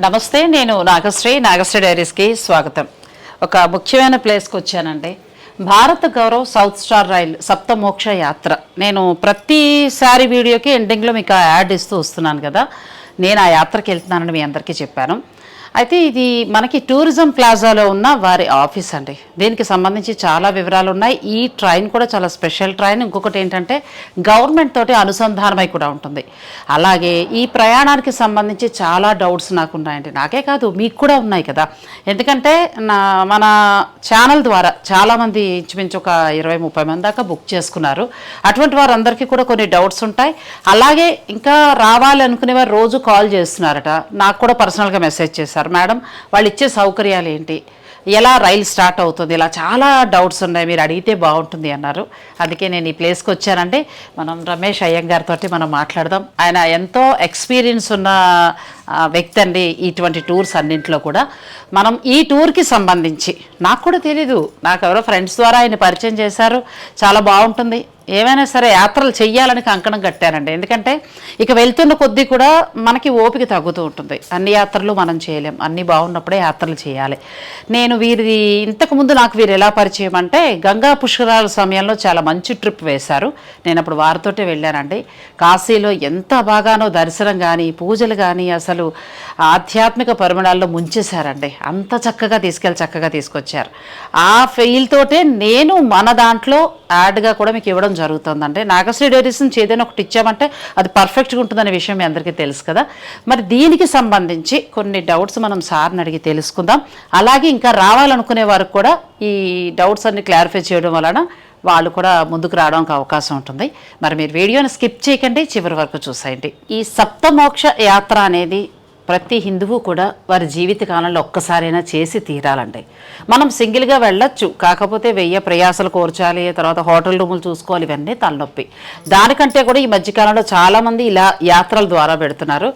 నమస్తే నేను నాగశ్రీ. నాగశ్రీ డైరీస్కి స్వాగతం. ఒక ముఖ్యమైన ప్లేస్కి వచ్చానండి. Bharat Gaurav south star rail Saptamoksha యాత్ర. నేను ప్రతిసారి వీడియోకి ఎండింగ్లో మీకు ఆ యాడ్ ఇస్తూ వస్తున్నాను కదా. నేను ఆ యాత్రకి వెళ్తున్నానని మీ అందరికీ చెప్పాను. అయితే ఇది మనకి టూరిజం ప్లాజాలో ఉన్న వారి ఆఫీస్ అండి. దీనికి సంబంధించి చాలా వివరాలు ఉన్నాయి ఈ ట్రైన్ కూడా చాలా స్పెషల్ ట్రైన్. ఇంకొకటి ఏంటంటే గవర్నమెంట్ తోటి అనుసంధానమై కూడా ఉంటుంది. అలాగే ఈ ప్రయాణానికి సంబంధించి చాలా డౌట్స్ నాకు ఉన్నాయండి. నాకే కాదు మీకు కూడా ఉన్నాయి కదా. ఎందుకంటే నా మన ఛానల్ ద్వారా చాలామంది ఇంచుమించు ఒక ఇరవై ముప్పై మంది దాకా బుక్ చేసుకున్నారు. అటువంటి వారందరికీ కూడా కొన్ని డౌట్స్ ఉంటాయి. అలాగే ఇంకా రావాలనుకునే వారు రోజు కాల్ చేస్తున్నారట. నాకు కూడా పర్సనల్గా మెసేజ్ చేశారు. మేడం వాళ్ళు ఇచ్చే సౌకర్యాలు ఏంటి? ఎలా రైలు స్టార్ట్ అవుతుంది? ఇలా చాలా డౌట్స్ ఉన్నాయి మీరు అడిగితే బాగుంటుంది అన్నారు. అందుకే నేను ఈ ప్లేస్కి వచ్చానంటే మనం రమేష్ అయ్యంగారితో మనం మాట్లాడదాం. ఆయన ఎంతో ఎక్స్పీరియన్స్ ఉన్న వ్యక్తి అండి ఇటువంటి టూర్స్ అన్నింటిలో కూడా. మనం ఈ టూర్కి సంబంధించి. నాకు కూడా తెలీదు. నాకు ఎవరో ఫ్రెండ్స్ ద్వారా ఆయన పరిచయం చేశారు. చాలా బాగుంటుంది. ఏమైనా సరే యాత్రలు చెయ్యాలని కంకణం కట్టానండి ఎందుకంటే ఇక వెళ్తున్న కొద్దీ కూడా మనకి ఓపిక తగ్గుతూ ఉంటుంది. అన్ని యాత్రలు మనం చేయలేం. అన్ని బాగున్నప్పుడే యాత్రలు చేయాలి. నేను వీరిది ఇంతకుముందు నాకు వీరు ఎలా పరిచయం అంటే గంగా పుష్కరాల సమయంలో చాలా మంచి ట్రిప్ వేశారు. నేను అప్పుడు వారితోటే వెళ్ళానండి. కాశీలో ఎంత బాగానో దర్శనం కానీ పూజలు కానీ అసలు ఆధ్యాత్మిక పరిమాణాల్లో ముంచేశారండి. అంత చక్కగా తీసుకెళ్ళి చక్కగా తీసుకొచ్చారు. ఆ ఫెయిల్తోటే నేను మన దాంట్లో యాడ్గా కూడా మీకు ఇవ్వడం జరుగుతుందంటే నాగశ్రీ డైరీస్ నుంచి ఏదైనా ఒకటి ఇచ్చామంటే అది పర్ఫెక్ట్గా ఉంటుందనే విషయం మీ అందరికీ తెలుసు కదా. మరి దీనికి సంబంధించి కొన్ని డౌట్స్ మనం సార్ని అడిగి తెలుసుకుందాం. అలాగే ఇంకా రావాలనుకునే వారికి కూడా ఈ డౌట్స్ అన్ని క్లారిఫై చేయడం వలన వాళ్ళు కూడా ముందుకు రావడానికి అవకాశం ఉంటుంది. మరి మీరు వీడియోని స్కిప్ చేయకండి చివరి వరకు చూసేయండి. ఈ సప్తమోక్ష యాత్ర అనేది ప్రతి హిందువు కూడా వారి జీవిత కాలంలో ఒక్కసారైనా చేసి తీరాలండి మనం సింగిల్గా వెళ్ళొచ్చు కాకపోతే వెయ్యి ప్రయాసలు కోర్చాలి తర్వాత హోటల్ రూములు చూసుకోవాలి ఇవన్నీ తలనొప్పి. దానికంటే కూడా ఈ మధ్యకాలంలో చాలామంది ఇలా యాత్రల ద్వారా పెడుతున్నారు.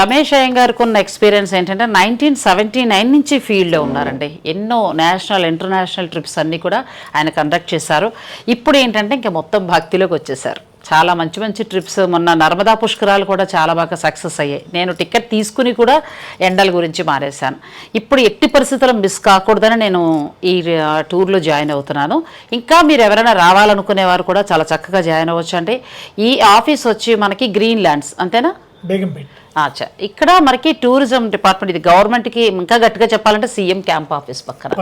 రమేష్ అయ్యంగారికి ఉన్న ఎక్స్పీరియన్స్ ఏంటంటే నైన్టీన్ సెవెంటీ నైన్ నుంచి ఫీల్డ్లో ఉన్నారండి. ఎన్నో నేషనల్ ఇంటర్నేషనల్ ట్రిప్స్ అన్నీ కూడా ఆయన కండక్ట్ చేశారు. ఇప్పుడు ఏంటంటే ఇంకా మొత్తం భక్తిలోకి వచ్చేసారు చాలా మంచి మంచి ట్రిప్స్ మొన్న నర్మదా పుష్కరాలు కూడా చాలా బాగా సక్సెస్ అయ్యాయి. నేను టికెట్ తీసుకుని కూడా ఎండల గురించి మారేశాను. ఇప్పుడు ఎట్టి పరిస్థితుల్లో మిస్ కాకూడదని నేను ఈ టూర్లో జాయిన్ అవుతున్నాను. ఇంకా మీరు ఎవరైనా రావాలనుకునే వారు కూడా చాలా చక్కగా జాయిన్ అవ్వచ్చు అండి ఈ ఆఫీస్ వచ్చి మనకి గ్రీన్ ల్యాండ్స్ అంతేనా అచ్చా. ఇక్కడ మనకి టూరిజం డిపార్ట్మెంట్ ఇది గవర్నమెంట్కి ఇంకా గట్టిగా చెప్పాలంటే సీఎం క్యాంప్ ఆఫీస్ పక్కన.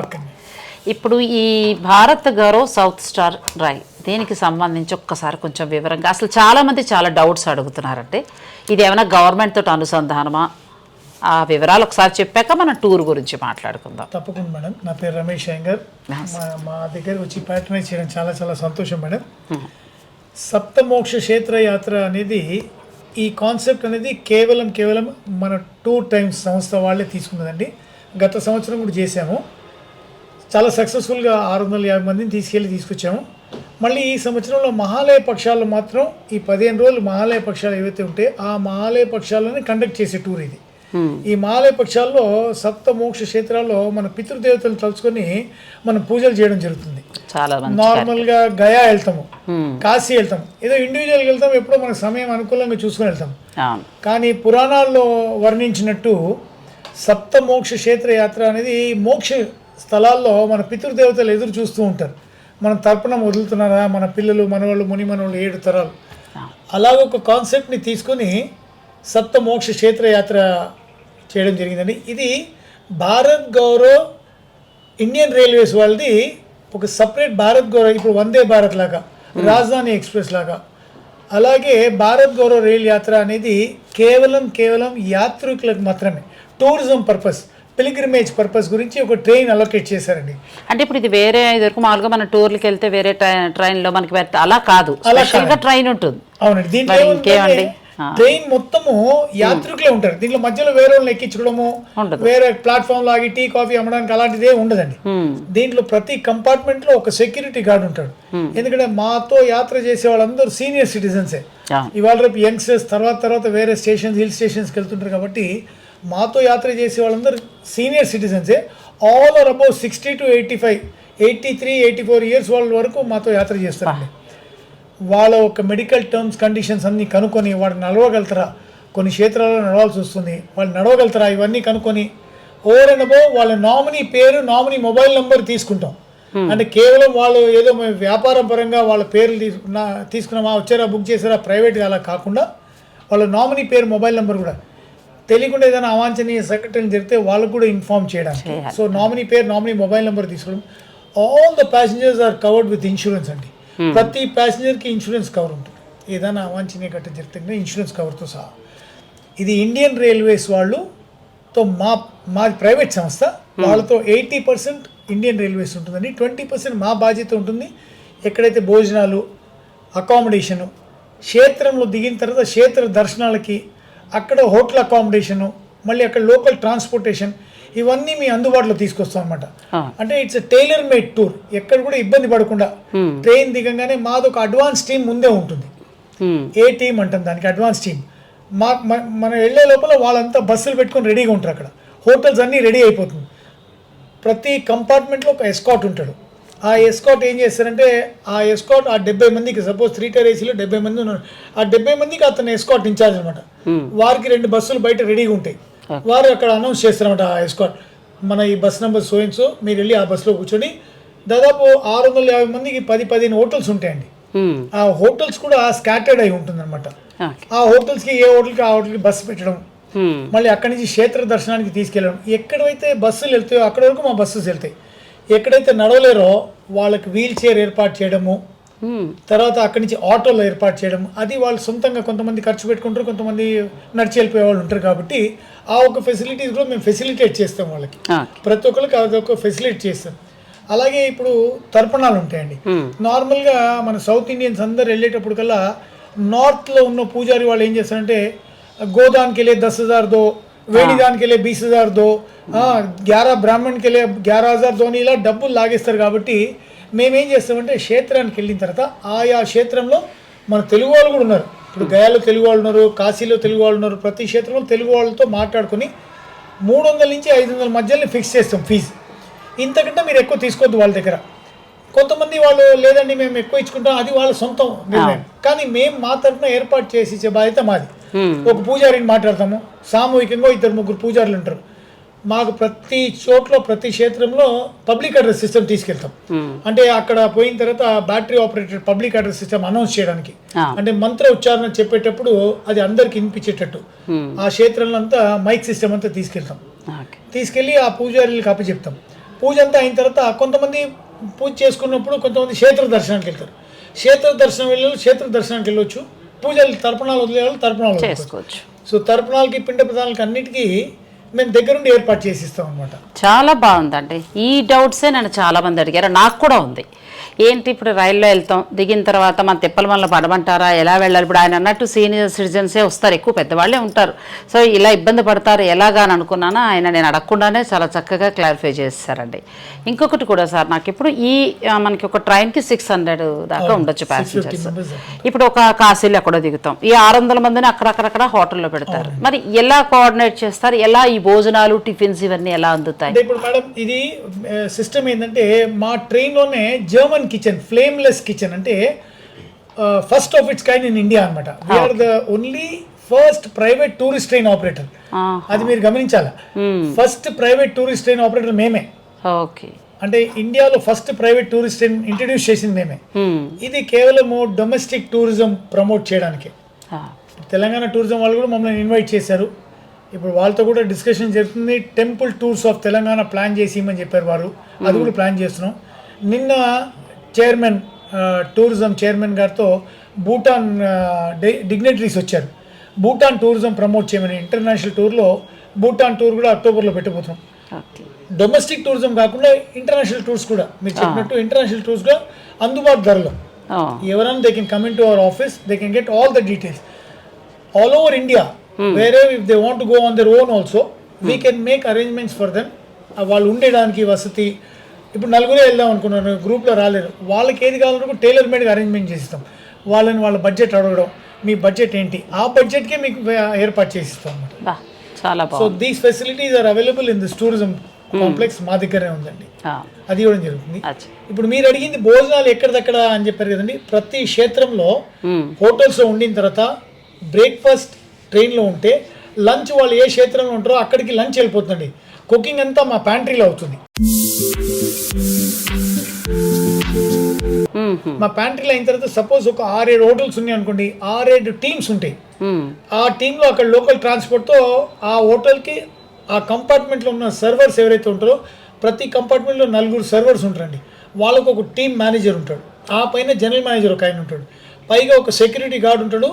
ఇప్పుడు ఈ Bharat Gaurav south star rail దీనికి సంబంధించి ఒక్కసారి కొంచెం వివరంగా. అసలు చాలా మంది చాలా డౌట్స్ అడుగుతున్నారంటే ఇది ఏమైనా గవర్నమెంట్ తోటి అనుసంధానమా? ఆ వివరాలు ఒకసారి చెప్పాక మనం టూర్ గురించి మాట్లాడుకుందాం. తప్పకుండా మేడం. నా పేరు రమేష్ అయ్యంగర్ మా దగ్గర వచ్చి ప్యాటర్నైజ్ చేయడం చాలా చాలా సంతోషం మేడం. సప్తమోక్ష క్షేత్ర యాత్ర అనేది ఈ కాన్సెప్ట్ అనేది కేవలం కేవలం మన టూర్ టైమ్స్ సంస్థ వాళ్ళే తీసుకున్నదండి. గత సంవత్సరం కూడా చేశాము. చాలా సక్సెస్ఫుల్గా ఆరు వందల యాభై మందిని తీసుకెళ్ళి తీసుకొచ్చాము. మళ్ళీ ఈ సంవత్సరంలో మహాలయ పక్షాలు మాత్రం ఈ పదిహేను రోజులు మహాలయ పక్షాలు ఏవైతే ఉంటే ఆ మహాలయ పక్షాలని కండక్ట్ చేసే టూర్ ఇది. ఈ మహాలయ పక్షాల్లో సప్త మోక్ష క్షేత్రాల్లో మన పితృదేవతలు తలుచుకొని మనం పూజలు చేయడం జరుగుతుంది. నార్మల్గా గయా వెళ్తాము కాశీ వెళ్తాం ఏదో ఇండివిజువల్గా వెళ్తాం ఎప్పుడో మనకు సమయం అనుకూలంగా చూసుకొని వెళ్తాం కానీ పురాణాల్లో వర్ణించినట్టు సప్త మోక్ష క్షేత్ర యాత్ర అనేది మోక్ష స్థలాల్లో మన పితృదేవతలు ఎదురు చూస్తూ ఉంటారు. మనం తర్పణం వదులుతున్నారా? మన పిల్లలు మనవాళ్ళు ముని మనవాళ్ళు ఏడు తరాలు. అలాగ ఒక కాన్సెప్ట్ని తీసుకొని సప్త మోక్ష క్షేత్ర యాత్ర చేయడం జరిగిందండి. ఇది భారత్ గౌరవ్ ఇండియన్ రైల్వేస్ వాళ్ళది ఒక సపరేట్ భారత్ గౌరవ్ ఇప్పుడు వందే భారత్ లాగా రాజధాని ఎక్స్ప్రెస్ లాగా. అలాగే భారత్ గౌరవ్ రైల్ యాత్ర అనేది కేవలం కేవలం యాత్రికులకు మాత్రమే టూరిజం పర్పస్. పిలిగ్రిమేజ్ పర్పస్ గురించి ఒక ట్రైన్ అలొకేట్ చేశారండి. అంటే ఇప్పుడు ఇది వేరే ఇదివరకు మామూలుగా మన టూర్లకి వెళ్తే వేరే ట్రైన్ ట్రైన్లో మనకి అలా కాదు. స్పెషల్గా ట్రైన్ ఉంటుంది. అవునండి. దీంట్లో. ట్రైన్ మొత్తము యాత్రికులే ఉంటారు. దీంట్లో మధ్యలో వేరే వాళ్ళని ఎక్కించుకోవడము. వేరే ప్లాట్ఫామ్ లాగి టీ కాఫీ అమ్మడానికి అలాంటిదే ఉండదండి. దీంట్లో ప్రతి కంపార్ట్మెంట్లో ఒక సెక్యూరిటీ గార్డ్ ఉంటాడు. ఎందుకంటే మాతో యాత్ర చేసే వాళ్ళందరూ సీనియర్ సిటిజన్సే. ఇవాళ రేపు యంగ్స్టర్స్ తర్వాత తర్వాత వేరే స్టేషన్స్ హిల్ స్టేషన్స్కి వెళ్తుంటారు కాబట్టి మాతో యాత్ర చేసే వాళ్ళందరూ senior సిటిజన్సే. All are above sixty to eighty five eighty three eighty four years వాళ్ళ వరకు మాతో యాత్ర చేస్తారండి. వాళ్ళ ఒక మెడికల్ టర్మ్స్ కండిషన్స్ అన్ని కనుక్కొని వాడు నడవగలుగుతారా? కొన్ని క్షేత్రాల్లో నడవాల్సి వస్తుంది. వాళ్ళు నడవగలుగుతారా? ఇవన్నీ కనుక్కొని ఓవర్ అండ్ అబౌవ్ వాళ్ళ నామినీ పేరు నామినీ మొబైల్ నెంబర్ తీసుకుంటాం. అంటే కేవలం వాళ్ళు ఏదో మేము వ్యాపారం పరంగా వాళ్ళ పేర్లు తీసుకున్న తీసుకున్నామా వచ్చారా బుక్ చేసారా ప్రైవేట్గా అలా కాకుండా వాళ్ళ నామినీ పేరు మొబైల్ నెంబర్ కూడా. తెలియకుండా ఏదైనా అవాంఛనీయ సంఘటనలు జరిగితే వాళ్ళకు కూడా ఇన్ఫార్మ్ చేయడానికి. సో నామినీ పేరు నామినీ మొబైల్ నెంబర్ తీసుకోవడం. All the passengers are covered with insurance అండి. ప్రతి ప్యాసింజర్కి ఇన్సూరెన్స్ కవర్ ఉంటుంది. ఏదైనా అవాంఛనీయ ఘటన జరిగితే ఇన్సూరెన్స్ కవర్తో సహా. ఇది ఇండియన్ రైల్వేస్ వాళ్ళుతో మా మా ప్రైవేట్ సంస్థ. వాళ్ళతో ఎయిటీ పర్సెంట్ ఇండియన్ రైల్వేస్ ఉంటుందండి. ట్వంటీ పర్సెంట్ మా బాధ్యత ఉంటుంది. ఎక్కడైతే భోజనాలు అకామిడేషను క్షేత్రంలో దిగిన తర్వాత క్షేత్ర దర్శనాలకి అక్కడ హోటల్ అకామిడేషను మళ్ళీ అక్కడ లోకల్ ట్రాన్స్పోర్టేషన్ ఇవన్నీ మీ అందుబాటులో తీసుకొస్తాం అనమాట. అంటే ఇట్స్ టైలర్ మేడ్ టూర్ ఎక్కడ కూడా ఇబ్బంది పడకుండా ట్రైన్ దిగంగానే మాది ఒక అడ్వాన్స్ టీం ముందే ఉంటుంది. ఉమ్, ఏ టీం అంటాం దానికి అడ్వాన్స్ టీం మా మ- మనం వెళ్ళే లోపల వాళ్ళంతా బస్సులు పెట్టుకొని రెడీగా ఉంటారు అక్కడ. హోటల్స్ అన్నీ రెడీ అయిపోతుంది. ప్రతి కంపార్ట్మెంట్లో ఒక ఎస్కాట్ ఉంటాడు. ఆ ఎస్కాట్ ఏం చేస్తారంటే ఆ ఎస్కాట్ ఆ డెబ్బై మందికి సపోజ్ త్రీ టైర్ ఏసీలో డెబ్బై మంది ఉన్నారు. ఆ డెబ్బై మందికి అతను ఎస్కాట్ ఇన్ఛార్జ్ అనమాట వారికి రెండు బస్సులు బయట రెడీగా ఉంటాయి. వారు అక్కడ అనౌన్స్ చేస్తారన్నమాట ఆ ఎస్కాట్ మన ఈ బస్ నెంబర్ సోయిన్సో మీరు వెళ్ళి ఆ బస్సులో కూర్చొని దాదాపు ఆరు వందల యాభై మందికి పది పదిహేను హోటల్స్ ఉంటాయండి. ఉమ్, ఆ హోటల్స్ కూడా స్కాటర్డ్ అయి ఉంటుందన్నమాట. ఆ. హోటల్స్కి ఏ హోటల్కి ఆ హోటల్కి బస్సు పెట్టడం. ఉమ్, మళ్ళీ అక్కడి నుంచి క్షేత్ర దర్శనానికి తీసుకెళ్ళడం. ఎక్కడైతే బస్సులు వెళ్తాయో అక్కడి వరకు మా బస్సెస్ వెళ్తాయి. ఎక్కడైతే నడవలేరో వాళ్ళకి వీల్ చైర్ ఏర్పాటు చేయడము తర్వాత అక్కడి నుంచి ఆటోలో ఏర్పాటు చేయడం అది వాళ్ళు సొంతంగా కొంతమంది ఖర్చు పెట్టుకుంటారు కొంతమంది నడిచి వెళ్ళిపోయే వాళ్ళు ఉంటారు కాబట్టి ఆ ఒక ఫెసిలిటీస్ కూడా మేము ఫెసిలిటేట్ చేస్తాం వాళ్ళకి. ప్రతి ఒక్కరికి అది ఒక ఫెసిలిటీ చేస్తాం అలాగే ఇప్పుడు తర్పణాలు ఉంటాయండి. నార్మల్గా మన సౌత్ ఇండియన్స్ అందరు వెళ్ళేటప్పుడు కల్లా నార్త్లో ఉన్న పూజారి వాళ్ళు ఏం చేస్తారంటే గోదానికి వెళ్ళే దస్ హజార్ దో వేడిదానికి వెళ్ళే బీస్ హజార్ దో గ్యారా బ్రాహ్మణ్కి వెళ్ళే గ్యారా హజార్ దో అని ఇలా డబ్బులు లాగేస్తారు కాబట్టి మేమేం చేస్తామంటే క్షేత్రానికి వెళ్ళిన తర్వాత ఆయా క్షేత్రంలో మన తెలుగు వాళ్ళు కూడా ఉన్నారు. ఇప్పుడు గయాలో తెలుగు వాళ్ళు ఉన్నారు కాశీలో తెలుగు వాళ్ళు ఉన్నారు ప్రతి క్షేత్రంలో తెలుగు వాళ్ళతో మాట్లాడుకుని మూడు వందల నుంచి ఐదు వందల మధ్యలో ఫిక్స్ చేస్తాం ఫీజు ఇంతకంటే మీరు ఎక్కువ తీసుకోవద్దు వాళ్ళ దగ్గర. కొంతమంది వాళ్ళు లేదండి మేము ఎక్కువ ఇచ్చుకుంటాం అది వాళ్ళ సొంతం నిర్ణయం. కానీ మేము మా తరఫున ఏర్పాటు చేసి ఇచ్చే బాధ్యత మాది. ఒక పూజారిని మాట్లాడతాము సామూహికంగా ఇద్దరు ముగ్గురు పూజారులు ఉంటారు. మాకు ప్రతి చోట్ల ప్రతి క్షేత్రంలో పబ్లిక్ అడ్రస్ సిస్టమ్ తీసుకెళ్తాం. అంటే అక్కడ పోయిన తర్వాత battery operated public address system announce చేయడానికి. అంటే మంత్ర ఉచ్చారణ చెప్పేటప్పుడు అది అందరికి వినిపించేటట్టు. ఆ క్షేత్రంలో అంతా మైక్ సిస్టమ్ అంతా తీసుకెళ్తాం. తీసుకెళ్ళి ఆ పూజారులకు అప్పచెప్తాం. పూజ అంతా అయిన తర్వాత కొంతమంది పూజ చేసుకున్నప్పుడు కొంతమంది క్షేత్ర దర్శనానికి వెళ్తారు. క్షేత్ర దర్శనం వెళ్ళి క్షేత్ర దర్శనానికి వెళ్ళొచ్చు. పూజలు తర్పణాలు వదిలే వాళ్ళు తర్పణాలు. చేసుకోవచ్చు. సో తర్పణాలకి పిండ ప్రదానాలకి అన్నిటికీ మేము దగ్గరుండి ఏర్పాటు చేసి ఇస్తాం అనమాట చాలా బాగుందండి. ఈ డౌట్సే నన్ను చాలా మంది అడిగారు. నాకు కూడా ఉంది. ఏంటి ఇప్పుడు రైల్లో వెళ్తాం దిగిన తర్వాత మన తిప్పల వల్ల పడమంటారా ఎలా వెళ్ళాలి? ఇప్పుడు ఆయన అన్నట్టు సీనియర్ సిటిజన్సే వస్తారు ఎక్కువ పెద్దవాళ్ళే ఉంటారు. సో ఇలా ఇబ్బంది పడతారు ఎలాగా అని అనుకున్నాను? ఆయన నేను అడగకుండానే చాలా చక్కగా క్లారిఫై చేస్తారండి ఇంకొకటి కూడా సార్ నాకు ఇప్పుడు ఈ మనకి ఒక ట్రైన్కి సిక్స్ హండ్రెడ్ దాకా ఉండొచ్చు ప్యాసింజర్స్ ఇప్పుడు ఒక కాశీలో ఎక్కడో దిగుతాం. ఈ ఆరు వందల మందిని అక్కడక్కడక్కడ హోటల్లో పెడతారు. మరి ఎలా కోఆర్డినేట్ చేస్తారు? ఎలా ఈ భోజనాలు టిఫిన్స్ ఇవన్నీ ఎలా అందుతాయి? ఇప్పుడు మేడం ఇది సిస్టమ్ ఏంటంటే మా ట్రైన్లోనే జర్మన్ కిచెన్ ఫ్లేమ్లెస్ కిచెన్ అంటే first of its kind in India అనమాట we are the only first private tourist train operator అది మీరు గమనించాలా? First private tourist train operator మేమే. ఓకే. అంటే ఇండియాలో first private tourist train introduce చేసింది మేమే. హ్మ్. ఇది కేవలము డొమెస్టిక్ టూరిజం ప్రమోట్ చేయడానికి. తెలంగాణ టూరిజం వాళ్ళు కూడా మమ్మల్ని ఇన్వైట్ చేశారు. ఇప్పుడు వాళ్ళతో కూడా డిస్కషన్ జరుగుతుంది. Temple tours of Telangana plan చేసి ఇమ్మని చెప్పారు వారు. అది కూడా ప్లాన్ చేస్తున్నాం. నిన్న చైర్మన్ టూరిజం చైర్మన్ గారితో భూటాన్ డిగ్నిటరీస్ వచ్చారు. భూటాన్ టూరిజం ప్రమోట్ చేయమని ఇంటర్నేషనల్ టూర్లో భూటాన్ టూర్ కూడా అక్టోబర్లో పెట్టబోతున్నాం. డొమెస్టిక్ టూరిజం కాకుండా ఇంటర్నేషనల్ టూర్స్ కూడా. మీరు చెప్పినట్టు ఇంటర్నేషనల్ టూర్స్ కూడా అందుబాటు ధరలో. ఎవరైనా they can come in to our office they can get all the details all over India వేరే if they want go on their own also we can make arrangements for them వాళ్ళు ఉండేదానికి వసతి ఇప్పుడు నలుగురే వెళ్దాం అనుకున్నారు గ్రూప్లో రాలేరు వాళ్ళకి ఏది కావాలనుకో టైలర్ మేడ్గా అరేంజ్మెంట్ చేసిస్తాం. వాళ్ళని వాళ్ళ బడ్జెట్ అడగడం మీ బడ్జెట్ ఏంటి? ఆ బడ్జెట్కే మీకు ఏర్పాటు చేసిస్తాం అన్నమాట. బా చాలా so these facilities are available in this tourism complex మా దగ్గరే ఉందండి. అది ఇవ్వడం జరుగుతుంది. ఇప్పుడు మీరు అడిగింది భోజనాలు ఎక్కడిదక్కడ అని చెప్పారు కదండి ప్రతి క్షేత్రంలో హ్మ్. హోటల్స్లో ఉండిన తర్వాత బ్రేక్ఫాస్ట్ ట్రైన్లో ఉంటే లంచ్ వాళ్ళు ఏ క్షేత్రంలో ఉంటారో అక్కడికి లంచ్ వెళ్ళిపోతుందండి. కుకింగ్ అంతా మా ప్యాంట్రీలో అవుతుంది. మా ప్యాంట్రీలో అయిన తర్వాత సపోజ్ ఒక ఆరేడు హోటల్స్ ఉన్నాయి అనుకోండి ఆరేడు టీమ్స్ ఉంటాయి. ఆ టీంలో అక్కడ లోకల్ ట్రాన్స్పోర్ట్తో ఆ హోటల్కి ఆ కంపార్ట్మెంట్లో ఉన్న సర్వర్స్ ఎవరైతే ఉంటారో ప్రతి కంపార్ట్మెంట్లో నలుగురు సర్వర్స్ ఉంటారండి. వాళ్ళకు ఒక టీమ్ మేనేజర్ ఉంటాడు. ఆ పైన జనరల్ మేనేజర్ ఒక ఆయన ఉంటాడు. పైగా ఒక సెక్యూరిటీ గార్డ్ ఉంటాడు.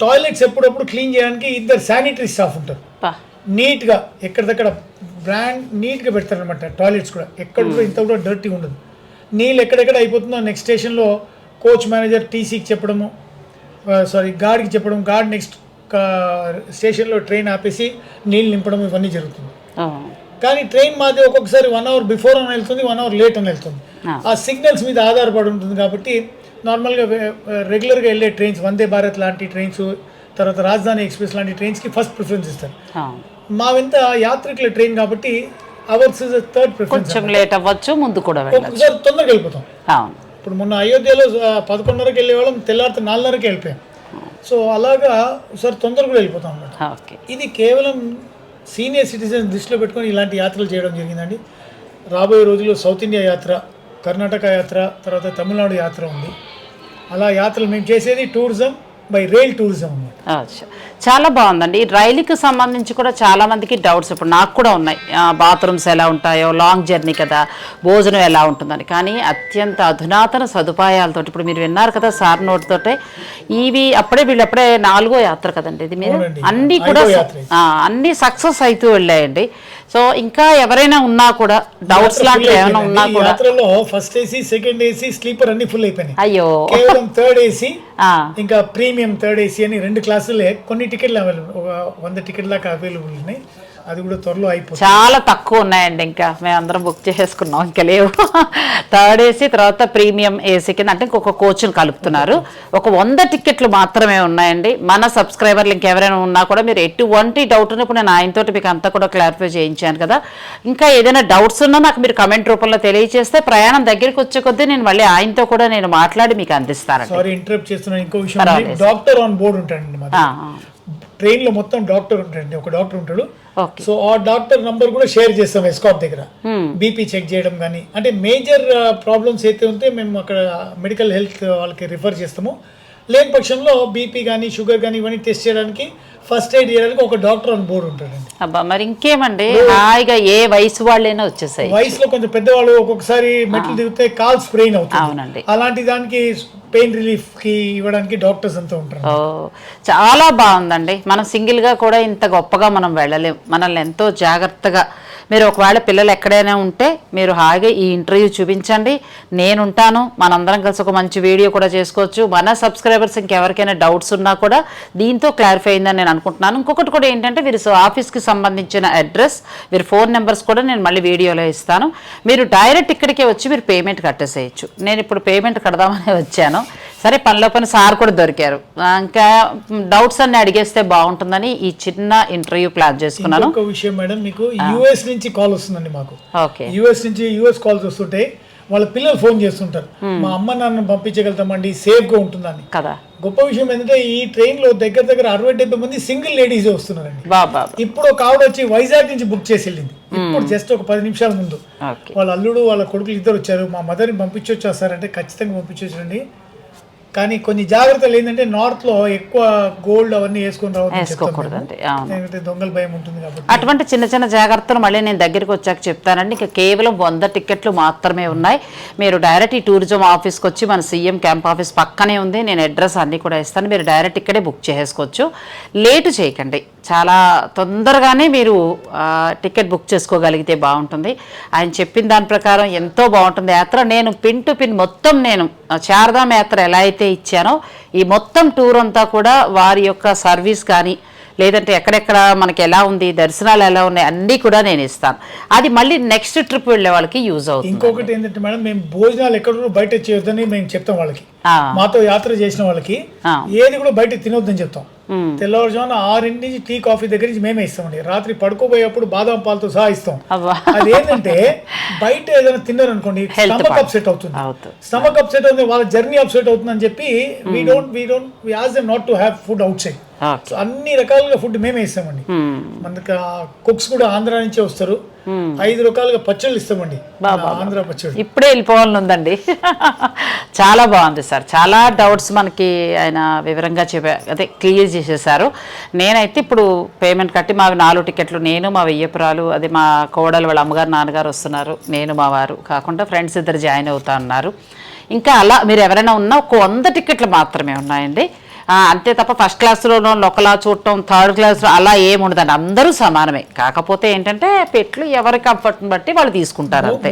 టాయిలెట్స్ ఎప్పుడప్పుడు క్లీన్ చేయడానికి ఇద్దరు శానిటరీ స్టాఫ్ ఉంటారు. నీట్గా ఎక్కడిదక్కడ బ్రాండ్ నీట్గా పెడతారనమాట టాయిలెట్స్ కూడా. ఎక్కడ కూడా ఇంత కూడా డర్టీ ఉండదు. నీళ్ళు ఎక్కడెక్కడ అయిపోతుందో నెక్స్ట్ స్టేషన్లో కోచ్ మేనేజర్ టీసీకి చెప్పడము సారీ గార్డ్కి చెప్పడం గార్డ్ నెక్స్ట్ స్టేషన్లో ట్రైన్ ఆపేసి నీళ్ళు నింపడం ఇవన్నీ జరుగుతుంది. కానీ ట్రైన్ మాది ఒక్కొక్కసారి వన్ అవర్ బిఫోర్ అని వెళ్తుంది వన్ అవర్ లేట్ అని వెళ్తుంది ఆ. సిగ్నల్స్ మీద ఆధారపడి ఉంటుంది కాబట్టి నార్మల్గా రెగ్యులర్గా వెళ్ళే ట్రైన్స్ వందే భారత్ లాంటి ట్రైన్స్ తర్వాత రాజధాని ఎక్స్ప్రెస్ లాంటి ట్రైన్స్కి ఫస్ట్ ప్రిఫరెన్స్ ఇస్తారు. మా వింత యాత్రికుల ట్రైన్ కాబట్టి అవర్స్ ఇస్ థర్డ్ ప్రిఫరెన్స్ కొంచెం లేట్ అవ్వచ్చు ముందు కూడా వెళ్ళచ్చు. ఒక్కొక్కసారి తొందరగా వెళ్ళిపోతాం. అవును. ఇప్పుడు మొన్న అయోధ్యలో పదకొండున్నరకి వెళ్ళే వాళ్ళం తెల్లారితే నాలుగున్నరకి వెళ్ళిపోయాం. సో అలాగా ఒకసారి తొందరగా కూడా వెళ్ళిపోతాం అన్నమాట. ఓకే. ఇది కేవలం సీనియర్ సిటిజన్స్ దృష్టిలో పెట్టుకొని ఇలాంటి యాత్రలు చేయడం జరిగిందండి. రాబోయే రోజుల్లో సౌత్ ఇండియా యాత్ర కర్ణాటక యాత్ర తర్వాత తమిళనాడు యాత్ర ఉంది. అలా యాత్రలు మేము చేసేది టూరిజం బై రైల్ టూరిజం అన్నమాట. అచ్చా. చాలా బాగుందండి. ఈ రైలుకి సంబంధించి కూడా చాలా మందికి డౌట్స్ ఇప్పుడు నాకు కూడా ఉన్నాయి. బాత్రూమ్స్ ఎలా ఉంటాయో లాంగ్ జర్నీ కదా భోజనం ఎలా ఉంటుందని. కానీ అత్యంత అధునాతన సదుపాయాలతో ఇప్పుడు మీరు విన్నారు కదా సార్ నోట్ తోటే ఇవి అప్పుడే వీళ్ళు అప్పుడే నాలుగో యాత్ర కదండి ఇది మీరు. అన్ని కూడా అన్ని సక్సెస్ అవుతూ వెళ్ళాయండి. సో ఇంకా ఎవరైనా ఉన్నా కూడా డౌట్స్ లాంటివి ఏమైనా. ఉన్నా కూడా యాత్రలో first AC second AC sleeper అన్ని ఫుల్ అయిపోయినాయి. అయ్యో. కేవలం థర్డ్ ఏసీ ఇంకా ప్రీమియం థర్డ్ ఏసీ అని రెండు క్లాసులే కొన్ని టికెట్లు అవైలబుల్ వంద టికెట్ దాకా అవైలబుల్ ఉన్నాయి. అది కూడా త్వరలో అయిపోతుంది. చాలా తక్కువ ఉన్నాయండి ఇంకా. మేము అందరం బుక్ చేసుకున్నాం ఇంకా లేవు. థర్డ్ ఏసీ తర్వాత ప్రీమియం ఏసీ కింద అంటే ఇంకొక కోచ్ని కలుపుతున్నారు. ఒక వంద టికెట్లు మాత్రమే ఉన్నాయండి. మన సబ్స్క్రైబర్లు ఇంకెవరైనా ఉన్నా కూడా మీరు ఎటువంటి డౌట్ ఉన్నప్పుడు నేను ఆయనతోటి మీకు అంతా కూడా క్లారిఫై చేయించాను కదా. ఇంకా ఏదైనా డౌట్స్ ఉన్నా నాకు మీరు కమెంట్ రూపంలో తెలియజేస్తే ప్రయాణం దగ్గరికి వచ్చే కొద్దీ నేను మళ్ళీ ఆయనతో కూడా నేను మాట్లాడి మీకు సారీ ఇంటరప్ట్ చేస్తున్నాను. ఇంకో విషయం. డాక్టర్ ఆన్ బోర్డ్ ఉంటాడండి ట్రైన్లో మొత్తం డాక్టర్ ఉంటాడండి ఒక డాక్టర్ ఉంటాడు. సో ఆ డాక్టర్ నంబర్ కూడా షేర్ చేస్తాం ఎస్కాట్ దగ్గర. బీపీ చెక్ చేయడం కానీ అంటే మేజర్ ప్రాబ్లమ్స్ అయితే ఉంటే మేము అక్కడ మెడికల్ హెల్త్ వాళ్ళకి రిఫర్ చేస్తాము. లేని పక్షంలో బీపీ కానీ షుగర్ కానీ ఇవన్నీ టెస్ట్ చేయడానికి ఫస్ట్ ఎయిడ్ చేయడానికి ఒక డాక్టర్ ఆన్ బోర్డు ఉంటాడండి. అబ్బా మరి ఇంకేమండి? హాయిగా ఏ వయసు వాళ్ళైనా వచ్చేసాయి. వయసులో కొంచెం పెద్దవాళ్ళు ఒక్కొక్కసారి మెట్లు దిగితే కాల్ స్ప్రెయిన్ అవుతుంది. అవునండి. అలాంటి దానికి పెయిన్ రిలీఫ్కి ఇవ్వడానికి డాక్టర్స్ అంతా ఉంటారు. ఓ చాలా బాగుందండి. మనం సింగిల్గా కూడా ఇంత గొప్పగా మనం వెళ్ళలేం. మనల్ని ఎంతో జాగ్రత్తగా మీరు ఒకవేళ పిల్లలు ఎక్కడైనా ఉంటే మీరు హాయిగా ఈ ఇంటర్వ్యూ చూపించండి. నేనుంటాను. మనందరం కలిసి ఒక మంచి వీడియో కూడా చేసుకోవచ్చు. మన సబ్స్క్రైబర్స్ ఇంకెవరికైనా డౌట్స్ ఉన్నా కూడా దీంతో క్లారిఫై అయిందని నేను అనుకుంటున్నాను. ఇంకొకటి కూడా ఏంటంటే వీరి ఆఫీస్కి సంబంధించిన అడ్రస్ వీరి ఫోన్ నెంబర్స్ కూడా నేను మళ్ళీ వీడియోలో ఇస్తాను. మీరు డైరెక్ట్ ఇక్కడికే వచ్చి మీరు పేమెంట్ కట్టేసేయచ్చు. నేను ఇప్పుడు పేమెంట్ కడదామని వచ్చాను. సరే పనిలో పని సార్ కూడా దొరికారు. ఇంకా డౌట్స్ అన్ని అడిగేస్తే బాగుంటుందని ఈ చిన్న ఇంటర్వ్యూ ప్లాన్ చేసుకున్నాను. ఇంకొక విషయం మేడం మీకు యుఎస్ నుంచి కాల్ వస్తుందండి మాకు. ఓకే. యుఎస్ నుంచి యుఎస్ కాల్స్ వస్తుంటే వాళ్ళ పిల్లలు ఫోన్ చేస్తుంటారు. మా అమ్మ నాన్న పంపించగలుగుతామండి సేఫ్గా ఉంటుందని. కదా. గొప్ప విషయం ఏంటంటే ఈ ట్రైన్లో దగ్గర దగ్గర అరవై డెబ్బై మంది సింగిల్ లేడీస్ వస్తున్నారండి. బాబా ఇప్పుడు ఒక ఆవిడ వచ్చి వైజాగ్ నుంచి బుక్ చేసి వెళ్ళింది. ఇప్పుడు జస్ట్ ఒక పది నిమిషాల ముందు. వాళ్ళ అల్లుడు వాళ్ళ కొడుకులు ఇద్దరు వచ్చారు. మా మదర్ని పంపించొచ్చు సారంటే ఖచ్చితంగా పంపించొచ్చండి. కానీ కొన్ని జాగ్రత్తలు ఏంటంటే నార్త్లో ఎక్కువ గోల్డ్ అవన్నీ వేసుకొని ఎందుకంటే దొంగల భయం ఉంటుంది కాబట్టి. అటువంటి చిన్న చిన్న జాగ్రత్తలు మళ్ళీ నేను దగ్గరికి వచ్చాక చెప్తానండి. ఇంకా కేవలం వంద టికెట్లు మాత్రమే ఉన్నాయి. మీరు డైరెక్ట్ ఈ టూరిజం ఆఫీస్కి వచ్చి మన సీఎం క్యాంప్ ఆఫీస్ పక్కనే ఉంది. నేను అడ్రస్ అన్నీ కూడా ఇస్తాను. మీరు డైరెక్ట్ ఇక్కడే బుక్ చేసుకోవచ్చు లేటు చేయకండి. చాలా తొందరగానే మీరు టికెట్ బుక్ చేసుకోగలిగితే బాగుంటుంది. ఆయన చెప్పిన దాని ప్రకారం ఎంతో బాగుంటుంది. యాత్ర నేను పిన్ టు పిన్ మొత్తం నేను చారదామ యాత్ర ఎలా అయితే ఇచ్చానో ఈ మొత్తం టూర్ అంతా కూడా వారి యొక్క సర్వీస్ కానీ లేదంటే ఎక్కడెక్కడ మనకి ఎలా ఉంది దర్శనాలు ఎలా ఉన్నాయి అన్నీ కూడా నేను ఇస్తాను. అది మళ్ళీ నెక్స్ట్ ట్రిప్ వెళ్ళే వాళ్ళకి యూజ్ అవుతుంది ఇంకొకటి ఏంటంటే మేడం మేము భోజనాలు ఎక్కడ బయట చేయొద్దని మేము చెప్తాం వాళ్ళకి. మాతో యాత్ర చేసిన వాళ్ళకి. ఏది కూడా బయట తినొద్దని చెప్తాం. తెల్లవారుజామున ఆరింటి నుంచి టీ కాఫీ దగ్గర నుంచి మేమే ఇస్తామండి. రాత్రి పడుకోబోయేప్పుడు బాదాం పాలతో సహా ఇస్తాం. అవ్వా అదేంటంటే బయట ఏదైనా తిన్నారనుకోండి స్టమక్. అప్సెట్ అవుతుంది. అవుతుంది. స్టమక్ అప్సెట్ అవుతుంది వాళ్ళ జర్నీ అప్సెట్ అవుతుందని చెప్పి we don't we don't we ask them not to have food outside so అన్ని రకాలుగా ఫుడ్ మేమే ఇస్తామండి. మనకి కుక్స్ కూడా ఆంధ్ర నుంచే వస్తారు. ఐదు రకాలుగా పచ్చళ్ళు ఇస్తామండి. ఆంధ్ర పచ్చడి ఇప్పుడే వెళ్ళిపోవాలని ఉందండి. చాలా బాగుంది సార్. చాలా డౌట్స్ మనకి ఆయన వివరంగా చెప్పా అదే క్లియర్ చేసేసారు. నేనైతే ఇప్పుడు పేమెంట్ కట్టి మావి నాలుగు టికెట్లు నేను మా వెయ్యపురాలు అది మా కోడలు వాళ్ళ అమ్మగారు నాన్నగారు వస్తున్నారు. నేను మా వారు కాకుండా ఫ్రెండ్స్ ఇద్దరు జాయిన్ అవుతా అన్నారు ఇంకా అలా మీరు ఎవరైనా ఉన్నా ఒక వంద టికెట్లు మాత్రమే ఉన్నాయండి. అంతే తప్ప ఫస్ట్ క్లాస్లోనో ఒకలా చూడటం థర్డ్ క్లాస్లో అలా ఏముండదండి అందరూ సమానమే. కాకపోతే ఏంటంటే పెట్లు ఎవరి కంఫర్ట్ని బట్టి వాళ్ళు తీసుకుంటారు అంతే.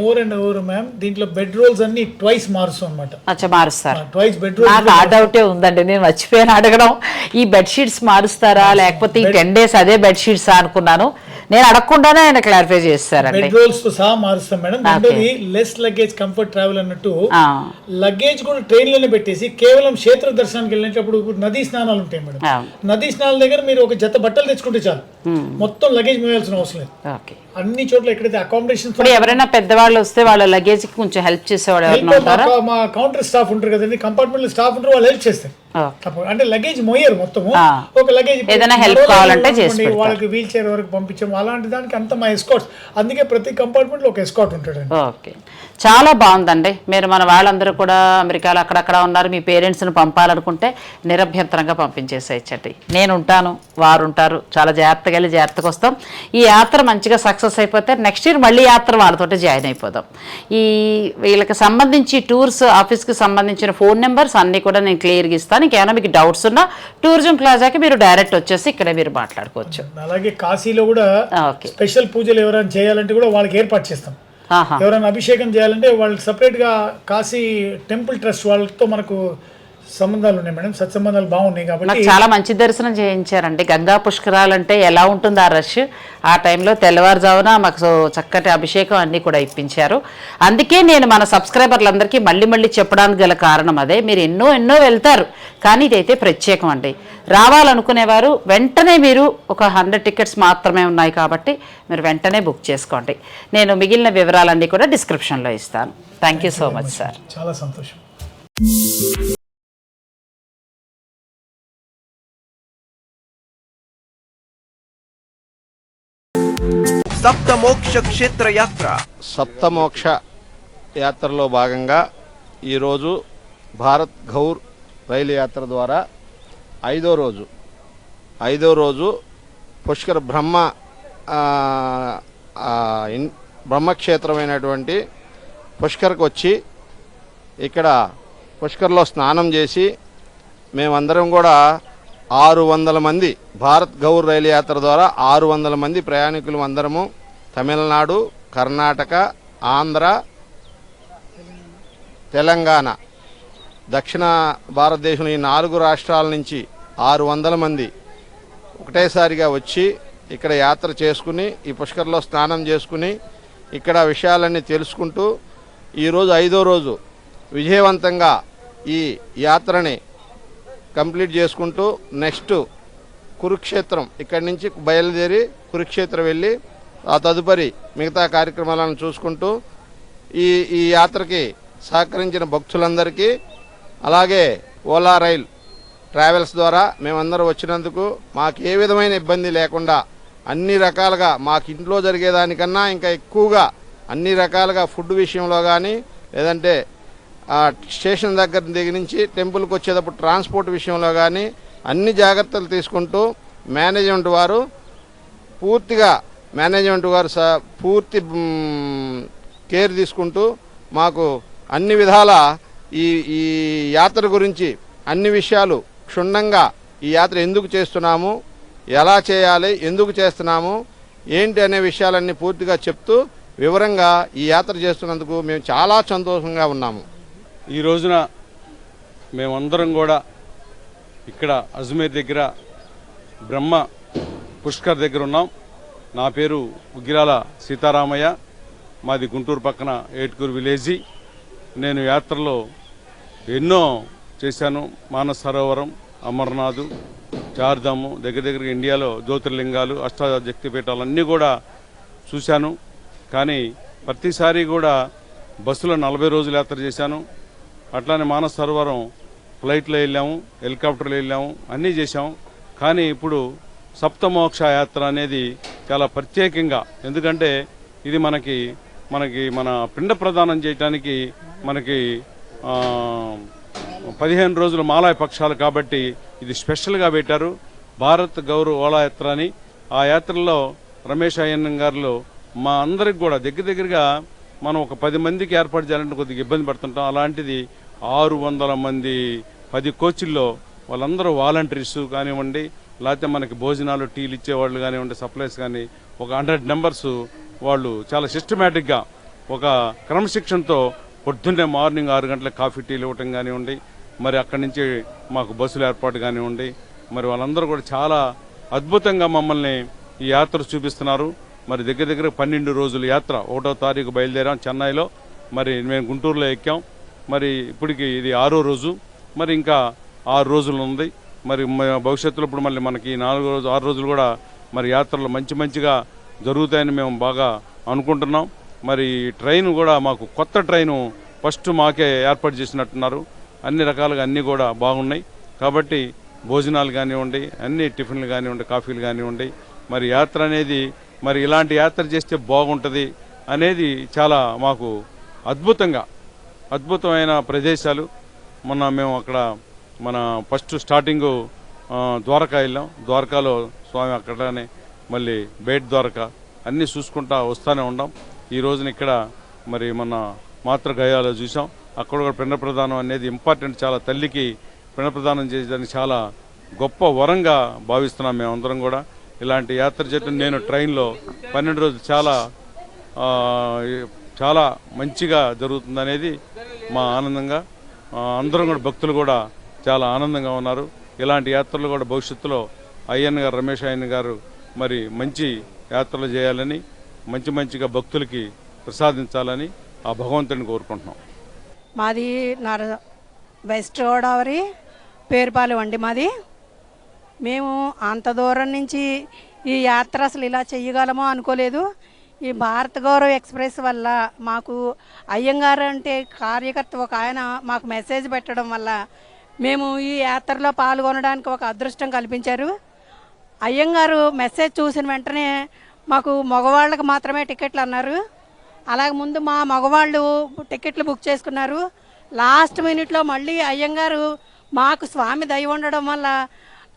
మ్యామ్ దీంట్లో బెడ్ రోల్స్ అన్ని ట్వైస్ మారుస్తాం అనమాట అచ్చా మారుస్తారు. ట్వైస్ బెడ్ నాకు ఆ డౌటే ఉందండి. నేను మర్చిపోయాను అడగడం. ఈ బెడ్షీట్స్ మారుస్తారా? లేకపోతే ఈ టెన్ డేస్ అదే బెడ్షీట్స్ అనుకున్నాను. నేను అడగకుండానే ఆయన క్లారిఫై చేస్తారండి. బెడ్ రోల్స్తో సహా మారుస్తాం మేడం. రెండోది లెస్ లగేజ్ కంఫర్ట్ ట్రావెల్ అన్నట్టు లగేజ్ కూడా ట్రైన్లోనే పెట్టేసి కేవలం క్షేత్ర దర్శనానికి వెళ్ళినప్పుడు నదీ స్నానాలు ఉంటాయి మేడం. నదీ స్నానాల దగ్గర మీరు ఒక జత బట్టలు తెచ్చుకుంటే చాలు. మొత్తం లగేజ్ మోయాల్సిన అవసరం లేదు. ఓకే అన్ని చోట్ల ఎక్కడైతే అకామిడేషన్ ఇప్పుడు ఎవరైనా పెద్దవాళ్ళు వస్తే వాళ్ళ లగేజ్కి కొంచెం హెల్ప్ చేసేవాడు ఎవరైనా ఉంటారా? మా కౌంటర్ స్టాఫ్ ఉంటారు కదండి కంపార్ట్మెంట్ స్టాఫ్ ఉంటారు వాళ్ళు హెల్ప్ చేస్తారు. అంటే లగేజ్ మోయరు మొత్తము. ఒక లగేజ్ ఏదైనా నడవలేని కావాలంటే చేసి. వాళ్ళకి వీల్ చైర్ వరకు పంపించాం అలాంటి దానికి అంత మా ఎస్కాట్స్ అందుకే ప్రతి కంపార్ట్మెంట్లో ఒక ఎస్కాట్ ఉంటాడండి. ఓకే. చాలా బాగుందండి. మీరు మన వాళ్ళందరూ కూడా అమెరికాలో అక్కడక్కడ ఉన్నారు. మీ పేరెంట్స్ని పంపాలనుకుంటే నిరభ్యంతరంగా పంపించేసేయచ్చండి. నేను ఉంటాను వారు ఉంటారు. చాలా జాగ్రత్తగా వెళ్ళి జాగ్రత్తగా వస్తాం. ఈ యాత్ర మంచిగా సక్సెస్ అయిపోతే నెక్స్ట్ ఇయర్ మళ్ళీ యాత్ర వాళ్ళతోటి జాయిన్ అయిపోదాం. ఈ వీళ్ళకి సంబంధించి టూర్స్ ఆఫీస్కి సంబంధించిన ఫోన్ నెంబర్స్ అన్నీ కూడా నేను క్లియర్గా ఇస్తాను. ఇంకేమైనా మీకు డౌట్స్ ఉన్నా టూరిజం ప్లాజాకి మీరు డైరెక్ట్ వచ్చేసి ఇక్కడే మీరు మాట్లాడుకోవచ్చు. అలాగే కాశీలో కూడా ఓకే స్పెషల్ పూజలు ఎవరైనా చేయాలంటే కూడా వాళ్ళకి ఏర్పాటు చేస్తాం. ఎవరైనా అభిషేకం చేయాలంటే వాళ్ళకి separate గా కాశీ టెంపుల్ ట్రస్ట్ వాళ్ళతో మనకు సంబంధాలు ఉన్నాయి మేడం సత్సంబంధాలు బాగున్నాయి కాబట్టి చాలా మంచి దర్శనం చేయించారండి. గంగా పుష్కరాలు అంటే ఎలా ఉంటుంది ఆ రష్. ఆ టైంలో తెల్లవారుజామున మాకు చక్కటి అభిషేకం అన్నీ కూడా ఇప్పించారు. అందుకే నేను మన సబ్స్క్రైబర్లందరికీ మళ్ళీ మళ్ళీ చెప్పడానికి గల కారణం అదే. మీరు ఎన్నో ఎన్నో వెళ్తారు కానీ ఇదైతే ప్రత్యేకం అండి. రావాలనుకునేవారు వెంటనే మీరు ఒక హండ్రెడ్ టికెట్స్ మాత్రమే ఉన్నాయి కాబట్టి మీరు వెంటనే బుక్ చేసుకోండి. నేను మిగిలిన వివరాలన్నీ కూడా డిస్క్రిప్షన్లో ఇస్తాను. Thank you so much sir. చాలా సంతోషం. సప్తమోక్ష క్షేత్ర యాత్ర. సప్తమోక్ష యాత్రలో భాగంగా ఈరోజు భారత్ గౌర్ రైలు యాత్ర ద్వారా ఐదో రోజు ఐదో రోజు పుష్కర్ బ్రహ్మ బ్రహ్మక్షేత్రమైనటువంటి పుష్కర్కి వచ్చి ఇక్కడ పుష్కర్లో స్నానం చేసి మేమందరం కూడా ఆరు వందల మంది భారత్ గౌర్ రైలు యాత్ర ద్వారా ఆరు వందల మంది ప్రయాణికులు అందరము తమిళనాడు కర్ణాటక ఆంధ్ర తెలంగాణ. దక్షిణ భారతదేశంలో ఈ నాలుగు రాష్ట్రాల నుంచి ఆరు వందల మంది ఒకటేసారిగా వచ్చి ఇక్కడ యాత్ర చేసుకుని ఈ పుష్కర్లో స్నానం చేసుకుని ఇక్కడ విషయాలన్నీ తెలుసుకుంటూ ఈరోజు ఐదో రోజు విజయవంతంగా ఈ యాత్రని కంప్లీట్ చేసుకుంటూ నెక్స్ట్ కురుక్షేత్రం ఇక్కడి నుంచి బయలుదేరి కురుక్షేత్రం వెళ్ళి ఆ తదుపరి మిగతా కార్యక్రమాలను చూసుకుంటూ ఈ ఈ యాత్రకి సహకరించిన భక్తులందరికీ అలాగే ఓలా రైల్ ట్రావెల్స్ ద్వారా మేమందరూ వచ్చినందుకు మాకు ఏ విధమైన ఇబ్బంది లేకుండా అన్ని రకాలుగా మాకు ఇంట్లో జరిగేదానికన్నా ఇంకా ఎక్కువగా అన్ని రకాలుగా ఫుడ్ విషయంలో కానీ లేదంటే స్టేషన్ దగ్గర దగ్గర నుంచి టెంపుల్కి వచ్చేటప్పుడు ట్రాన్స్పోర్ట్ విషయంలో కానీ అన్ని జాగ్రత్తలు తీసుకుంటూ మేనేజ్మెంట్ వారు పూర్తిగా మేనేజ్మెంట్ వారు స పూర్తి కేర్ తీసుకుంటూ మాకు అన్ని విధాల ఈ ఈ యాత్ర గురించి అన్ని విషయాలు క్షుణ్ణంగా ఈ యాత్ర ఎందుకు చేస్తున్నాము ఎలా చేయాలి ఎందుకు చేస్తున్నాము ఏంటి అనే విషయాలన్నీ పూర్తిగా చెప్తూ వివరంగా ఈ యాత్ర చేస్తున్నందుకు మేము చాలా సంతోషంగా ఉన్నాము. ఈ రోజున మేమందరం కూడా ఇక్కడ అజ్మీర్ దగ్గర బ్రహ్మ పుష్కర్ దగ్గర ఉన్నాం. నా పేరు ఉగ్గిరాల సీతారామయ్య. మాది గుంటూరు పక్కన ఏట్కూరు విలేజీ. నేను యాత్రలో ఎన్నో చేశాను. మానస సరోవరం అమర్నాథ్ చార్ధాము దగ్గర దగ్గర ఇండియాలో జ్యోతిర్లింగాలు అష్టాశక్తి అన్నీ కూడా చూశాను. కానీ ప్రతిసారి కూడా బస్సులో నలభై రోజులు యాత్ర చేశాను. అట్లానే మానస సరోవరం ఫ్లైట్లో వెళ్ళాము హెలికాప్టర్లో వెళ్ళాము అన్నీ చేశాము. కానీ ఇప్పుడు సప్తమోక్ష యాత్ర అనేది చాలా ప్రత్యేకంగా. ఎందుకంటే ఇది మనకి మనకి మన పిండ ప్రదానం చేయటానికి మనకి పదిహేను రోజులు మాలాయ పక్షాలు కాబట్టి ఇది స్పెషల్గా పెట్టారు భారత్ గౌరవ ఓలా యాత్ర అని. ఆ యాత్రలో రమేష్ అయ్యన్న గారు మా అందరికి కూడా దగ్గర దగ్గరగా మనం ఒక పది మందికి ఏర్పాటు చేయాలంటే కొద్దిగా ఇబ్బంది పడుతుంటాం. అలాంటిది ఆరు వందల మంది పది కోచ్ల్లో వాళ్ళందరూ వాలంటీర్స్ కానివ్వండి లేకపోతే మనకి భోజనాలు టీలు ఇచ్చేవాళ్ళు కానివ్వండి సప్లైస్ కానీ ఒక హండ్రెడ్ నెంబర్స్ వాళ్ళు చాలా సిస్టమేటిక్గా ఒక క్రమశిక్షణతో పొద్దున్నే మార్నింగ్ ఆరు గంటలకు కాఫీ టీలు ఇవ్వటం కానివ్వండి మరి అక్కడి నుంచి మాకు బస్సులు ఏర్పాటు కానివ్వండి మరి వాళ్ళందరూ కూడా చాలా అద్భుతంగా మమ్మల్ని ఈ యాత్ర చూపిస్తున్నారు. మరి దగ్గర దగ్గర పన్నెండు రోజుల యాత్ర ఒకటో తారీఖు బయలుదేరాం చెన్నైలో. మరి మేము గుంటూరులో ఎక్కాం. మరి ఇప్పటికి ఇది ఆరో రోజు. మరి ఇంకా ఆరు రోజులు ఉంది. మరి భవిష్యత్తులో ఇప్పుడు మళ్ళీ మనకి నాలుగు రోజు ఆరు రోజులు కూడా మరి యాత్రలు మంచి మంచిగా జరుగుతాయని మేము బాగా అనుకుంటున్నాం. మరి ఈ ట్రైన్ కూడా మాకు కొత్త ట్రైను ఫస్ట్ మాకే ఏర్పాటు చేసినట్టున్నారు. అన్ని రకాలుగా అన్నీ కూడా బాగున్నాయి. కాబట్టి భోజనాలు కానివ్వండి అన్ని టిఫిన్లు కానివ్వండి కాఫీలు కానివ్వండి మరి యాత్ర అనేది మరి ఇలాంటి యాత్ర చేస్తే బాగుంటుంది అనేది చాలా మాకు అద్భుతంగా అద్భుతమైన ప్రదేశాలు. మొన్న మేము అక్కడ మన ఫస్ట్ స్టార్టింగ్ ద్వారకా వెళ్ళాం. ద్వారకాలో స్వామి అక్కడనే మళ్ళీ బేట్ ద్వారకా అన్నీ చూసుకుంటా వస్తూనే ఉన్నాం ఈ రోజున ఇక్కడ మరి మన మాతృగయాలో చూసాం. అక్కడ కూడా పిండ ప్రదానం అనేది ఇంపార్టెంట్. చాలా తల్లికి పిండప్రదానం చేసేదానికి చాలా గొప్ప వరంగా భావిస్తున్నాం మేమందరం కూడా. ఇలాంటి యాత్ర చేయడం నేను ట్రైన్లో పన్నెండు రోజులు చాలా చాలా మంచిగా జరుగుతుంది అనేది మా ఆనందంగా అందరం కూడా భక్తులు కూడా చాలా ఆనందంగా ఉన్నారు. ఇలాంటి యాత్రలు కూడా భవిష్యత్తులో అయ్యన్న గారు రమేష్ అయ్యన్న గారు మరి మంచి యాత్రలు చేయాలని మంచి మంచిగా భక్తులకి ప్రసాదించాలని ఆ భగవంతుని కోరుకుంటున్నాం. మాది నర వెస్ట్ గోదావరి పేరుపాలెం అండి మాది. మేము అంత దూరం నుంచి ఈ యాత్ర అసలు ఇలా చెయ్యగలమో అనుకోలేదు. ఈ భారత గౌరవ్ ఎక్స్ప్రెస్ వల్ల మాకు అయ్యంగారు అంటే కార్యకర్త ఒక ఆయన మాకు మెసేజ్ పెట్టడం వల్ల మేము ఈ యాత్రలో పాల్గొనడానికి ఒక అదృష్టం కల్పించారు. అయ్యంగారు మెసేజ్ చూసిన వెంటనే మాకు మగవాళ్ళకి మాత్రమే టికెట్లు అన్నారు. అలాగే ముందు మా మగవాళ్ళు టికెట్లు బుక్ చేసుకున్నారు. లాస్ట్ మినిట్లో మళ్ళీ అయ్యంగారు మాకు స్వామి దయ ఉండడం వల్ల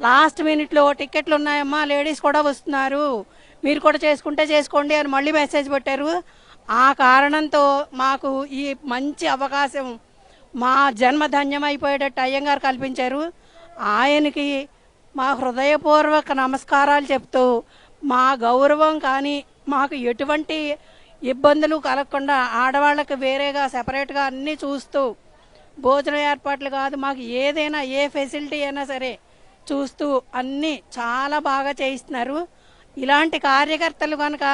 లాస్ట్ మినిట్లో టికెట్లు ఉన్నాయమ్మా లేడీస్ కూడా వస్తున్నారు. మీరు కూడా చేసుకుంటే చేసుకోండి అని మళ్ళీ మెసేజ్ పెట్టారు. ఆ కారణంతో మాకు ఈ మంచి అవకాశం మా జన్మ ధన్యమైపోయేటట్టు అయ్యంగారు కల్పించారు. ఆయనకి మా హృదయపూర్వక నమస్కారాలు చెప్తూ మా గౌరవం కానీ మాకు ఎటువంటి ఇబ్బందులు కలగకుండా ఆడవాళ్ళకి వేరేగా సెపరేట్గా అన్నీ చూస్తూ భోజన ఏర్పాట్లు కాదు మాకు ఏదైనా ఏ ఫెసిలిటీ అయినా సరే చూస్తూ అన్నీ చాలా బాగా చేయిస్తున్నారు. ఇలాంటి కార్యకర్తలు కనుక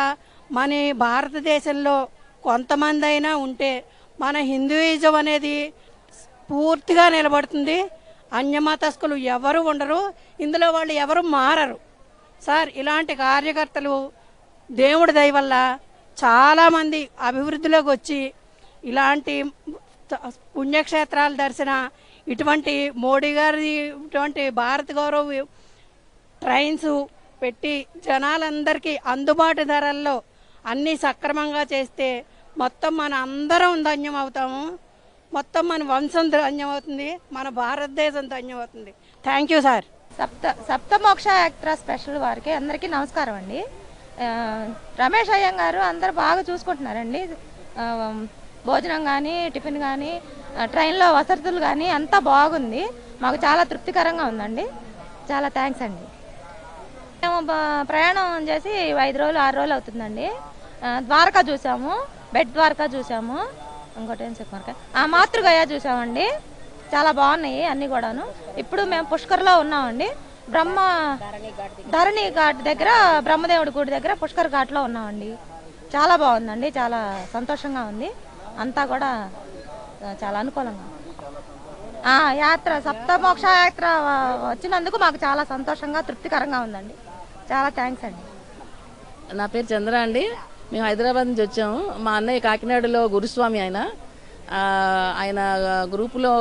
మన భారతదేశంలో కొంతమంది అయినా ఉంటే మన హిందూయిజం అనేది పూర్తిగా నిలబడుతుంది. అన్యమతస్కులు ఎవరు ఉండరు. ఇందులో వాళ్ళు ఎవరు మారరు. సార్ ఇలాంటి కార్యకర్తలు దేవుడి దయ వల్ల చాలామంది అభివృద్ధిలోకి వచ్చి ఇలాంటి పుణ్యక్షేత్రాలు పుణ్యక్షేత్రాల దర్శన ఇటువంటి మోడీ గారి ఇటువంటి భారత గౌరవ ట్రైన్స్ పెట్టి జనాలందరికీ అందుబాటు ధరల్లో అన్నీ సక్రమంగా చేస్తే మొత్తం మన అందరం ధన్యం అవుతాము మొత్తం మన వంశం ధన్యమవుతుంది మన భారతదేశం ధన్యమవుతుంది. థ్యాంక్ యూ సార్ సప్త సప్తమోక్ష యాత్ర స్పెషల్ వారికి అందరికీ నమస్కారం అండి. రమేష్ అయ్యం గారు అందరు బాగా చూసుకుంటున్నారండి. భోజనం కానీ టిఫిన్ కానీ ట్రైన్లో వసతులు కానీ అంతా బాగుంది. మాకు చాలా తృప్తికరంగా ఉందండి. చాలా థ్యాంక్స్ అండి. మేము ప్రయాణం చేసి ఐదు రోజులు ఆరు రోజులు అవుతుందండి. ద్వారకా చూసాము బెడ్ ద్వారకా చూసాము. ఇంకోటి ఏం చెప్పారు ఆ మాతృగయ చూసామండి. చాలా బాగున్నాయి అన్నీ కూడాను. ఇప్పుడు మేము పుష్కర్లో ఉన్నామండి. బ్రహ్మ ధరణి ఘాట్ దగ్గర బ్రహ్మదేవుడి గుడి దగ్గర పుష్కర్ ఘాట్లో ఉన్నామండి. చాలా బాగుందండి. చాలా సంతోషంగా ఉంది. అంతా కూడా చాలా అనుకూలంగా ఉంది. ఆ, యాత్ర సప్తమోక్ష యాత్ర వచ్చినందుకు మాకు చాలా సంతోషంగా తృప్తికరంగా ఉందండి. చాలా థ్యాంక్స్ అండి. నా పేరు చంద్ర అండి. మేము హైదరాబాద్ నుంచి వచ్చాము. మా అన్నయ్య కాకినాడలో గురుస్వామి ఆయన. ఆయన గ్రూపులో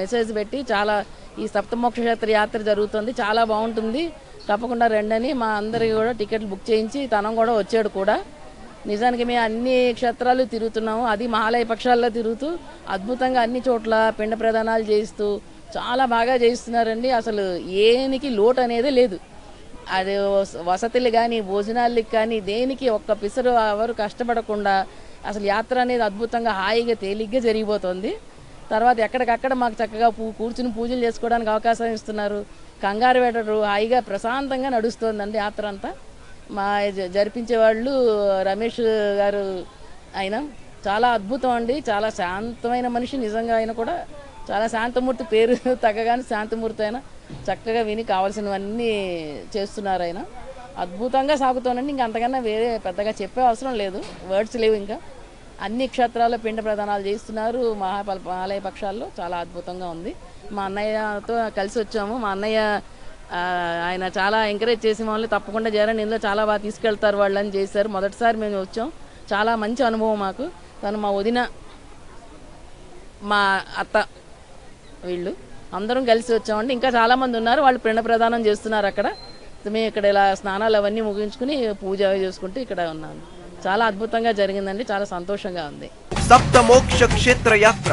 మెసేజ్ పెట్టి చాలా ఈ సప్తమోక్షేత్ర యాత్ర జరుగుతుంది. చాలా బాగుంటుంది. తప్పకుండా రండని మా అందరికి కూడా టికెట్లు బుక్ చేయించి తనం కూడా వచ్చాడు కూడా. నిజానికి మేము అన్ని క్షేత్రాలు తిరుగుతున్నాము. అది మహాలయ పక్షాల్లో తిరుగుతూ అద్భుతంగా అన్ని చోట్ల పిండ ప్రదానాలు చేయిస్తూ చాలా బాగా చేయిస్తున్నారండి. అసలు ఏనికి లోటు అనేదే లేదు. అది వస- వసతులు కానీ భోజనాలకి కానీ దేనికి ఒక్క పిసరు ఎవరు కష్టపడకుండా అసలు యాత్ర అనేది అద్భుతంగా హాయిగా తేలిగ్గా జరిగిపోతుంది. తర్వాత ఎక్కడికక్కడ మాకు చక్కగా పూ కూర్చుని పూజలు చేసుకోవడానికి అవకాశం ఇస్తున్నారు. కంగారు పెట్టరు హాయిగా ప్రశాంతంగా నడుస్తుందండి యాత్ర అంతా. మా జరిపించే వాళ్ళు రమేష్ గారు ఆయన చాలా అద్భుతం అండి చాలా శాంతమైన మనిషి నిజంగా ఆయన కూడా. చాలా శాంతమూర్తి పేరు తగ్గగానే శాంతమూర్తి అయినా చక్కగా విని కావాల్సినవన్నీ చేస్తున్నారు ఆయన. అద్భుతంగా సాగుతోందండి. ఇంకా అంతకన్నా వేరే పెద్దగా చెప్పే అవసరం లేదు. వర్డ్స్ లేవు ఇంకా. అన్ని క్షేత్రాల్లో పిండ ప్రదానాలు చేస్తున్నారు. మహాపల ఆలయ పక్షాల్లో చాలా అద్భుతంగా ఉంది. మా అన్నయ్యతో కలిసి వచ్చాము. మా అన్నయ్య ఆయన చాలా ఎంకరేజ్ చేసి మమ్మల్ని తప్పకుండా చేరండి ఇందులో చాలా బాగా తీసుకెళ్తారు వాళ్ళని చేశారు. మొదటిసారి మేము వచ్చాం. చాలా మంచి అనుభవం మాకు. తను మా వదిన మా అత్త వీళ్ళు. అందరం కలిసి వచ్చామండి. ఇంకా చాలామంది ఉన్నారు. వాళ్ళు పిండ ప్రదానం చేస్తున్నారు అక్కడ. మేము ఇక్కడ ఇలా స్నానాలు అవన్నీ ముగించుకుని పూజ చేసుకుంటూ ఇక్కడ ఉన్నాను. చాలా అద్భుతంగా జరిగిందండి. చాలా సంతోషంగా ఉంది. సప్తమోక్ష క్షేత్ర యాత్ర.